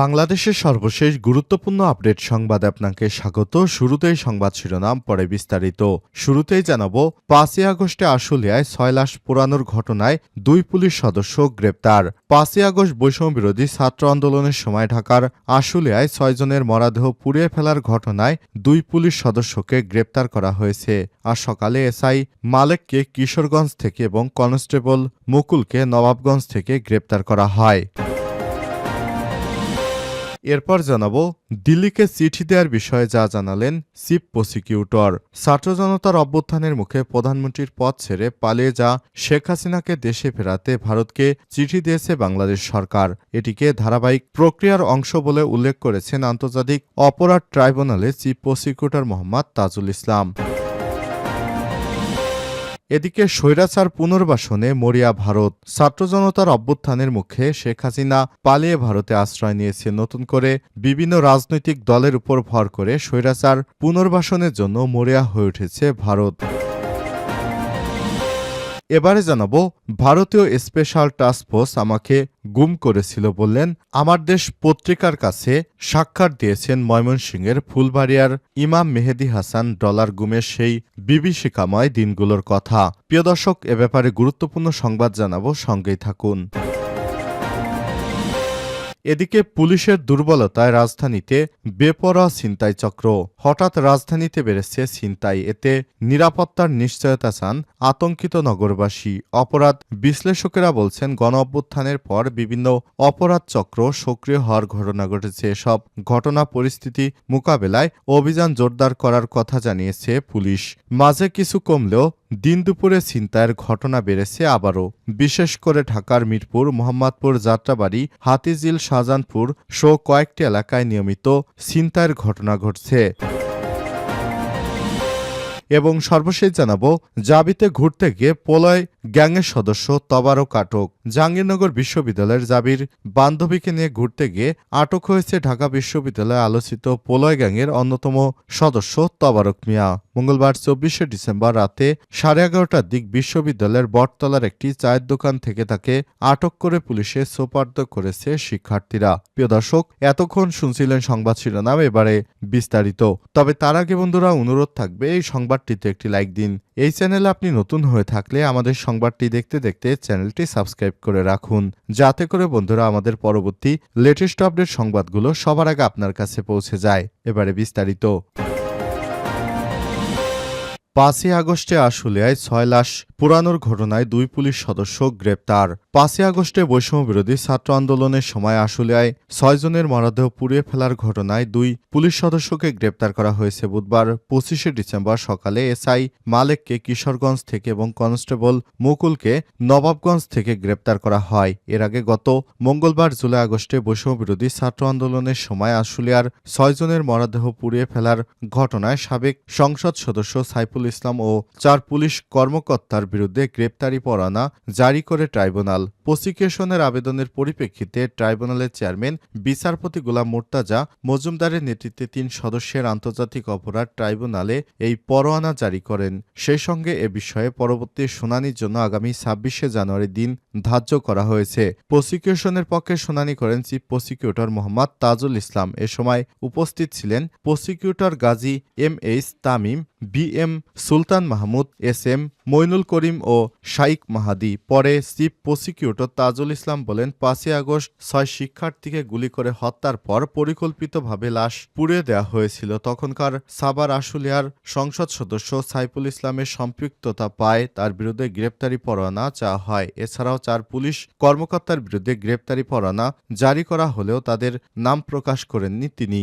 বাংলাদেশের সর্বশেষ গুরুত্বপূর্ণ আপডেট সংবাদ আপনাকে স্বাগত। শুরুতেই সংবাদ শিরোনাম, পরে বিস্তারিত। শুরুতেই জানাব, পাঁচই আগস্টে আশুলিয়ায় ছয় লাশ পোড়ানোর ঘটনায় দুই পুলিশ সদস্য গ্রেপ্তার। পাঁচই আগস্ট বৈষম্য বিরোধী ছাত্র আন্দোলনের সময় ঢাকার আশুলিয়ায় ছয়জনের মরাদেহ পুড়িয়ে ফেলার ঘটনায় দুই পুলিশ সদস্যকে গ্রেপ্তার করা হয়েছে। আর সকালে এসআই মালেককে কিশোরগঞ্জ থেকে এবং কনস্টেবল মুকুলকে নবাবগঞ্জ থেকে গ্রেপ্তার করা হয়। এরপর জানাব, দিল্লিকে চিঠি দেওয়ার বিষয়ে যা জানালেন চিফ প্রসিকিউটর। ছাত্র জনতার অভ্যুত্থানের মুখে প্রধানমন্ত্রীর পদ ছেড়ে পালিয়ে যা শেখ হাসিনাকে দেশে ফেরাতে ভারতকে চিঠি দিয়েছে বাংলাদেশ সরকার। এটিকে ধারাবাহিক প্রক্রিয়ার অংশ বলে উল্লেখ করেছেন আন্তর্জাতিক অপরাধ ট্রাইব্যুনালে চিফ প্রসিকিউটর মোহাম্মদ তাজুল ইসলাম। এদিকে স্বৈরাচার পুনর্বাসনে মরিয়া ভারত ছাত্র জনতার অভ্যুত্থানের মুখে শেখ হাসিনা পালিয়ে ভারতে আশ্রয় নিয়েছে। নতুন করে বিভিন্ন রাজনৈতিক দলের উপর ভর করে স্বৈরাচার পুনর্বাসনের জন্য মরিয়া হয়ে উঠেছে ভারত। এবারে জানাব, ভারতীয় স্পেশাল টাস্ক টাস্কফোর্স আমাকে গুম করেছিল বললেন, আমার দেশ পত্রিকার কাছে সাক্ষাৎ দিয়েছেন ময়মনসিংহের ফুলবাড়িয়ার ইমাম মেহেদি হাসান ডলার গুমের সেই বিভীষিকাময় দিনগুলোর কথা। প্রিয় দর্শক, এ ব্যাপারে গুরুত্বপূর্ণ সংবাদ জানাব, সঙ্গেই থাকুন। এদিকে পুলিশের দুর্বলতায় রাজধানীতে বেপরা ছিনতাই চক্র। হঠাৎ রাজধানীতে বেড়েছে ছিনতাই, এতে নিরাপত্তার নিশ্চয়তা চান আতঙ্কিত নগরবাসী। অপরাধ বিশ্লেষকেরা বলছেন গণ অভ্যুত্থানের পর বিভিন্ন অপরাধ চক্র সক্রিয় হওয়ার ঘটনা ঘটেছে। এসব ঘটনা পরিস্থিতি মোকাবেলায় অভিযান জোরদার করার কথা জানিয়েছে পুলিশ। মাঝে কিছু কমলেও দিন দুপুরে ছিনতাইয়ের ঘটনা বেড়েছে আবারও। বিশেষ করে ঢাকার মিরপুর, মোহাম্মদপুর, যাত্রাবাড়ি, হাতিঝিল শাহজাহানপুর সহ কয়েকটি এলাকায় নিয়মিত ছিনতাইয়ের ঘটনা ঘটছে। এবং সর্বশেষ জানাব, জাবিতে ঘুরতে গিয়ে পোলয় গ্যাংয়ের সদস্য তবারক আটক। জাহাঙ্গীরনগর বিশ্ববিদ্যালয়ের জাবির বান্ধবীকে নিয়ে ঘুরতে গিয়ে আটক হয়েছে ঢাকা বিশ্ববিদ্যালয়ে আলোচিত পোলয় গ্যাংয়ের অন্যতম সদস্য তবারক মিয়া। মঙ্গলবার চব্বিশে ডিসেম্বর রাতে সাড়ে এগারোটার দিক বিশ্ববিদ্যালয়ের বটতলার একটি চায়ের দোকান থেকে তাকে আটক করে পুলিশে সোপার্দ করেছে শিক্ষার্থীরা। প্রিয় দর্শক, এতক্ষণ শুনছিলেন সংবাদ শিরোনাম, এবারে বিস্তারিত। তবে তার আগে বন্ধুরা, অনুরোধ থাকবে এই সংবাদটিতে একটি লাইক দিন। এই চ্যানেলে আপনি নতুন হয়ে থাকলে আমাদের সংবাদটি দেখতে দেখতে চ্যানেলটি সাবস্ক্রাইব করে রাখুন। যাতে করে বন্ধুরা আমাদের পরবর্তী লেটেস্ট আপডেট সংবাদগুলো সবার আগে আপনার কাছে পৌঁছে যায়। এবারে বিস্তারিত। পাঁচই আগস্টে আশুলিয়ায় ছয় লাশ পুরানোর ঘটনায় দুই পুলিশ সদস্য গ্রেপ্তার। পাঁচই আগস্টে বৈষম্য বিরোধী ছাত্র আন্দোলনের সময় আশুলিয়ায় ছয়জনের মরদেহ পুড়িয়ে ফেলার ঘটনায় দুই পুলিশ সদস্যকে গ্রেপ্তার করা হয়েছে বুধবার পঁচিশে ডিসেম্বর সকালে এসআই মালেককে কিশোরগঞ্জ থেকে এবং কনস্টেবল মুকুলকে নবাবগঞ্জ থেকে গ্রেপ্তার করা হয়। এর আগে গত মঙ্গলবার জুলাই আগস্টে বৈষম্য বিরোধী ছাত্র আন্দোলনের সময় আশুলিয়ার ছয়জনের মরদেহ পুড়িয়ে ফেলার ঘটনায় সাবেক সংসদ সদস্য সাইফুল ইসলাম ও চার পুলিশ কর্মকর্তার বিরুদ্ধে গ্রেপ্তারি পরোয়ানা জারি করে ট্রাইব্যুনাল। প্রসিকিউশনের আবেদনের পরিপ্রেক্ষিতে ট্রাইব্যুনালের চেয়ারম্যান, বিচারপতি গোলাম মোর্তাজা মজুমদারের নেতৃত্বে তিন সদস্যের আন্তর্জাতিক অপরাধ ট্রাইব্যুনালে এই পরোয়ানা জারি করেন। সেই সঙ্গে এ বিষয়ে পরবর্তী শুনানির জন্য আগামী ছাব্বিশে জানুয়ারি দিন ধার্য করা হয়েছে। প্রসিকিউশনের পক্ষে শুনানি করেন চিফ প্রসিকিউটর মোহাম্মদ তাজুল ইসলাম। এ সময় উপস্থিত ছিলেন prosecutor Gazi M H Tamim B M Sultan Mahmud, S M Moinul Karim ও শাইক মাহাদি। পরে চিফ প্রসিকিউটর তাজুল ইসলাম বলেন, পাঁচই আগস্ট ছয় শিক্ষার্থীকে গুলি করে হত্যার পর পরিকল্পিতভাবে লাশ পুড়িয়ে দেওয়া হয়েছিল। তখনকার সাবার আশুলিয়ার সংসদ সদস্য সাইফুল ইসলামের সম্পৃক্ততা পায়, তার বিরুদ্ধে গ্রেপ্তারি পরোয়ানা চাওয়া হয়। এছাড়াও চার পুলিশ কর্মকর্তার বিরুদ্ধে গ্রেপ্তারি পরোয়ানা জারি করা হলেও তাদের নাম প্রকাশ করেননি তিনি।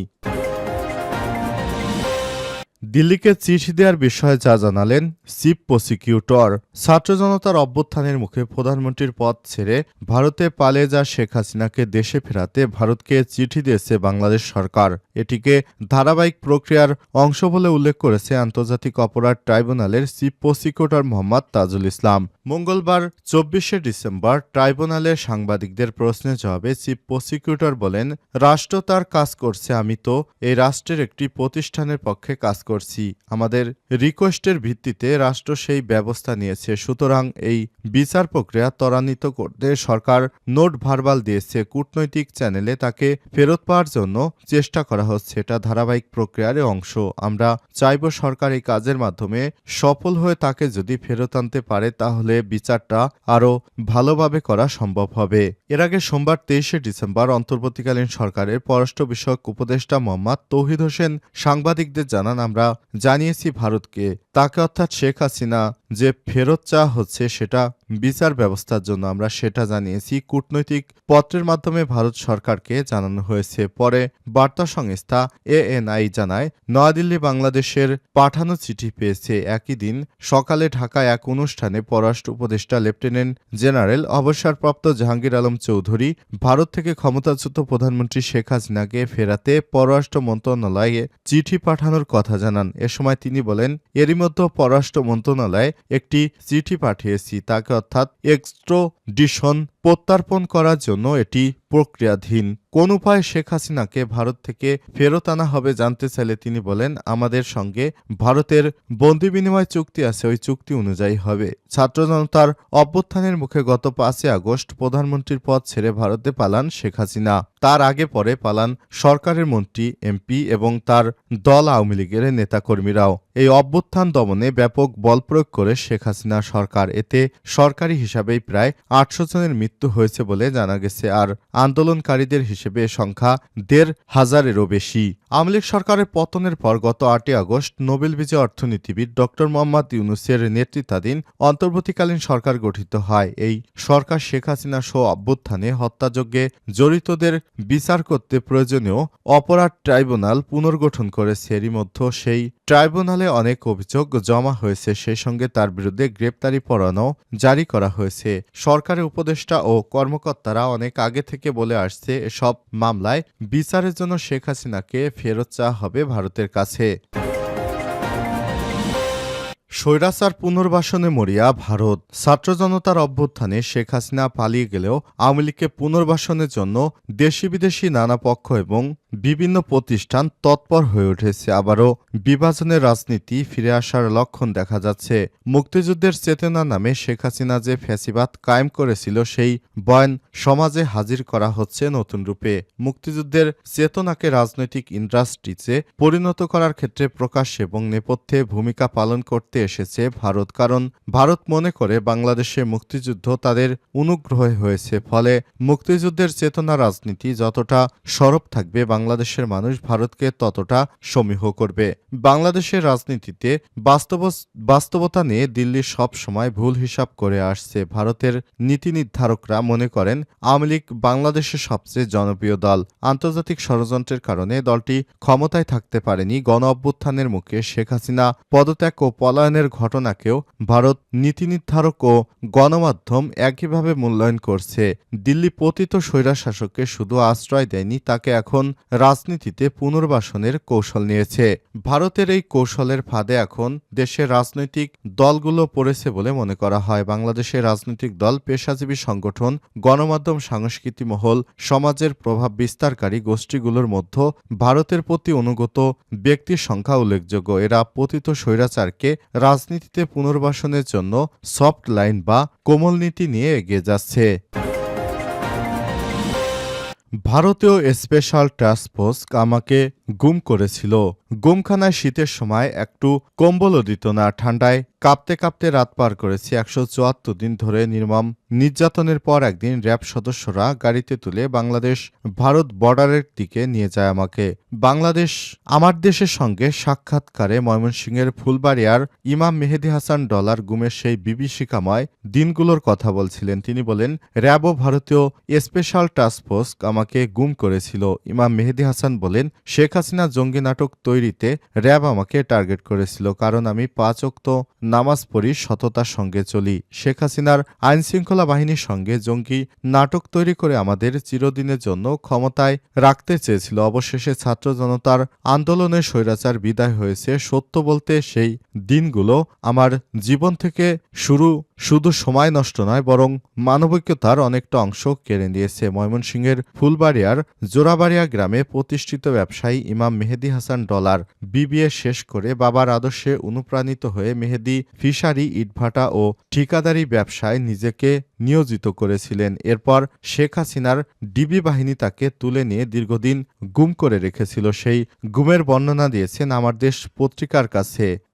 দিল্লিকে চিঠি দেওয়ার বিষয়ে যা জানালেন চিফ প্রসিকিউটর। ছাত্র জনতার অভ্যুত্থানের মুখে প্রধানমন্ত্রীর পদ ছেড়ে ভারতে পালিয়ে যা শেখ হাসিনাকে দেশে ফেরাতে ভারতকে চিঠি দিয়েছে বাংলাদেশ সরকার। এটিকে ধারাবাহিক প্রক্রিয়ার অংশ বলে উল্লেখ করেছে আন্তর্জাতিক অপরাধ ট্রাইব্যুনালের চিফ প্রসিকিউটর মোহাম্মদ তাজুল ইসলাম। মঙ্গলবার, চব্বিশে ডিসেম্বর, ট্রাইব্যুনালে সাংবাদিকদের প্রশ্নের জবাবে চিফ প্রসিকিউটর বলেন, রাষ্ট্র তার কাজ করছে, আমি তো এই রাষ্ট্রের একটি প্রতিষ্ঠানের পক্ষে কাজ করছি করছি। আমাদের রিকোয়েস্টের ভিত্তিতে রাষ্ট্র সেই ব্যবস্থা নিয়েছে। সুতরাং এই বিচার প্রক্রিয়া ত্বরান্বিত করতে সরকার নোট ভারবাল দিয়েছে। কূটনৈতিক চ্যানেলে তাকে ফেরত পাওয়ার জন্য চেষ্টা করা হচ্ছে। এটা ধারাবাহিক প্রক্রিয়ার অংশ। আমরা চাইব সরকার এই কাজের মাধ্যমে সফল হয়ে তাকে যদি ফেরত আনতে পারে, তাহলে বিচারটা আরও ভালোভাবে করা সম্ভব হবে। এর আগে সোমবার তেইশে ডিসেম্বর অন্তর্বর্তীকালীন সরকারের পররাষ্ট্র বিষয়ক উপদেষ্টা মোহাম্মদ তৌহিদ হোসেন সাংবাদিকদের জানান আমরা জানিয়েছি ভারতকে। তাকে অর্থাৎ শেখ হাসিনা যে ফেরত চাওয়া হচ্ছে, সেটা বিচার ব্যবস্থার জন্য আমরা সেটা জানিয়েছি। কূটনৈতিক পত্রের মাধ্যমে ভারত সরকারকে জানানো হয়েছে। পরে বার্তা সংস্থা এএনআই জানায়, নয়াদিল্লি বাংলাদেশের পাঠানো চিঠি পেয়েছে। একই দিন সকালে ঢাকায় এক অনুষ্ঠানে পররাষ্ট্র উপদেষ্টা লেফটেন্যান্ট জেনারেল অবসরপ্রাপ্ত জাহাঙ্গীর আলম চৌধুরী ভারত থেকে ক্ষমতাচ্যুত প্রধানমন্ত্রী শেখ হাসিনাকে ফেরাতে পররাষ্ট্র মন্ত্রণালয়ে চিঠি পাঠানোর কথা জানান। এ সময় তিনি বলেন, এরই মধ্যে পররাষ্ট্র মন্ত্রণালয়ে একটি চিঠি পাঠিয়েছি তাকে অর্থাৎ এক্সট্রোডিশন প্রত্যার্পণ করার জন্য এটি প্রক্রিয়াধীন। কোন উপায়ে শেখ হাসিনাকে ভারত থেকে ফেরত আনা হবে জানতে চাইলে তিনি বলেন, আমাদের সঙ্গে ভারতের বন্দি বিনিময় চুক্তি আছে, ওই চুক্তি অনুযায়ী হবে। ছাত্র জনতার অভ্যুত্থানের মুখে গত পাঁচই আগস্ট প্রধানমন্ত্রীর পদ ছেড়ে ভারতে পালান শেখ হাসিনা। তার আগে পরে পালান সরকারের মন্ত্রী, এমপি এবং তার দল আওয়ামী লীগের নেতাকর্মীরাও। এই অভ্যুত্থান দমনে ব্যাপক বল প্রয়োগ করে শেখ হাসিনা সরকার। এতে সরকারি হিসাবেই প্রায় আটশো জনের মৃত্যু হয়েছে বলে জানা গেছে, আর আন্দোলনকারীদের হিসেবে সংখ্যা দেড় হাজারেরও বেশি। আওয়ামী সরকারের পতনের পর গত আটই আগস্ট নোবেল বিজয় অর্থনীতিবিদ ড মোহাম্মদ ইউনুসের নেতৃত্বাধীন অন্তর্বর্তীকালীন সরকার গঠিত হয়। এই সরকার শেখ হাসিনা সহ অভ্যুত্থানে হত্যাযজ্ঞে জড়িতদের বিচার করতে প্রয়োজনীয় অপরাধ ট্রাইব্যুনাল পুনর্গঠন করেছে। এরই মধ্যে সেই ট্রাইব্যুনালে অনেক অভিযোগ জমা হয়েছে, সেই সঙ্গে তার বিরুদ্ধে গ্রেপ্তারি পরানো জারি করা হয়েছে। সরকারের উপদেষ্টা ও কর্মকর্তারা অনেক আগে থেকে বলে আসছে এসব মামলায় বিচারের জন্য শেখ হাসিনাকে ফেরত চাওয়া হবে ভারতের কাছে। স্বৈরাচার পুনর্বাসনে মরিয়া ভারত। ছাত্র জনতার অভ্যুত্থানে শেখ হাসিনা পালিয়ে গেলেও আওয়ামী লীগকে পুনর্বাসনের জন্য দেশি বিদেশি নানা পক্ষ এবং বিভিন্ন প্রতিষ্ঠান তৎপর হয়ে উঠেছে। আবারও বিভাজনের রাজনীতি ফিরে আসার লক্ষণ দেখা যাচ্ছে। মুক্তিযুদ্ধের চেতনা নামে শেখ হাসিনা যে ফ্যাসিবাদ কায়েম করেছিল, সেই বয়ান সমাজে হাজির করা হচ্ছে নতুন রূপে। মুক্তিযুদ্ধের চেতনাকে রাজনৈতিক ইন্ডাস্ট্রিতে পরিণত করার ক্ষেত্রে প্রকাশ এবং নেপথ্যে ভূমিকা পালন করতে এসেছে ভারত, কারণ ভারত মনে করে বাংলাদেশে মুক্তিযুদ্ধ তাদের অনুগ্রহে হয়েছে। ফলে মুক্তিযুদ্ধের চেতনা রাজনীতি যতটা সরব থাকবে বাংলাদেশের মানুষ ভারতকে ততটা সমীহ করবে। বাংলাদেশের রাজনীতিতে বাস্তব, বাস্তবতা নিয়ে দিল্লি সব সময় ভুল হিসাব করে আসছে। ভারতের নীতি নির্ধারকরা মনে করেন, আওয়ামী লীগ বাংলাদেশের সবচেয়ে জনপ্রিয় দল। আন্তর্জাতিক ষড়যন্ত্রের কারণে দলটি ক্ষমতায় থাকতে পারেনি। গণ অভ্যুত্থানের মুখে শেখ হাসিনা পদত্যাগ ও পলায়নের ঘটনাকেও ভারত নীতি নির্ধারক ও গণমাধ্যম একইভাবে মূল্যায়ন করছে। দিল্লি পতিত স্বৈরাশাসককে শুধু আশ্রয় দেয়নি, তাকে এখন রাজনীতিতে পুনর্বাসনের কৌশল নিয়েছে। ভারতের এই কৌশলের ফাঁদে এখন দেশের রাজনৈতিক দলগুলো পড়েছে বলে মনে করা হয়। বাংলাদেশের রাজনৈতিক দল পেশাজীবী সংগঠন, গণমাধ্যম সাংস্কৃতি মহল, সমাজের প্রভাব বিস্তারকারী গোষ্ঠীগুলোর মধ্যে ভারতের প্রতি অনুগত ব্যক্তির সংখ্যা উল্লেখযোগ্য। এরা পতিত স্বৈরাচারকে রাজনীতিতে পুনর্বাসনের জন্য সফট লাইন বা কোমল নীতি নিয়ে এগিয়ে যাচ্ছে। ভারতীয় স্পেশাল টাস্ক ফোর্স আমাকে গুম করেছিল। গুমখানায় শীতের সময় একটু কম্বলও দিত না, ঠান্ডায় কাঁপতে কাঁপতে রাত পার করেছি। একশো চুয়াত্তর দিন ধরে নির্মম নির্যাতনের পর একদিন র্যাব সদস্যরা গাড়িতে তুলে বাংলাদেশ ভারত বর্ডারের দিকে নিয়ে যায় আমাকে। বাংলাদেশ আমার দেশের সঙ্গে সাক্ষাৎকারে ময়মনসিংহের ফুলবাড়িয়ার ইমাম মেহেদি হাসান ডলার গুমের সেই বিভীষিকাময় দিনগুলোর কথা বলছিলেন। তিনি বলেন, র্যাব ও ভারতীয় স্পেশাল টাস্ক ফোর্স আমাকে গুম করেছিল। ইমাম মেহেদি হাসান বলেন, শেখ হাসিনা জঙ্গি নাটক তৈরিতে র্যাব আমাকে টার্গেট করেছিল, কারণ আমি পাঁচ অক্ত নামাজ পড়ি, সততার সঙ্গে চলি। শেখ হাসিনার আইন শৃঙ্খলা বাহিনীর সঙ্গে জঙ্গি নাটক তৈরি করে আমাদের চিরদিনের জন্য ক্ষমতায় রাখতে চেয়েছিল। অবশেষে ছাত্র জনতার আন্দোলনে স্বৈরাচার বিদায় হয়েছে। সত্য বলতে সেই দিনগুলো আমার জীবন থেকে শুরু শুধু সময় নষ্ট নয়, বরং মানবিকতার অনেকটা অংশ কেড়ে নিয়েছে ময়মনসিংহের ফুলবাড়িয়ার জোড়াবাড়িয়া গ্রামে প্রতিষ্ঠিত ব্যবসায়ী ইমাম মেহেদি হাসান ডলার বিবিএ শেষ করে বাবার আদর্শে অনুপ্রাণিত হয়ে মেহেদি ফিশারি, ইটভাটা ও ঠিকাদারি ব্যবসায় নিজেকে নিয়োজিত করেছিলেন। এরপর শেখ হাসিনার ডিবি বাহিনী তাকে তুলে নিয়ে দীর্ঘদিন গুম করে রেখেছিল। সেই গুমের বর্ণনা দিয়েছেন আমার দেশ পত্রিকার কাছে।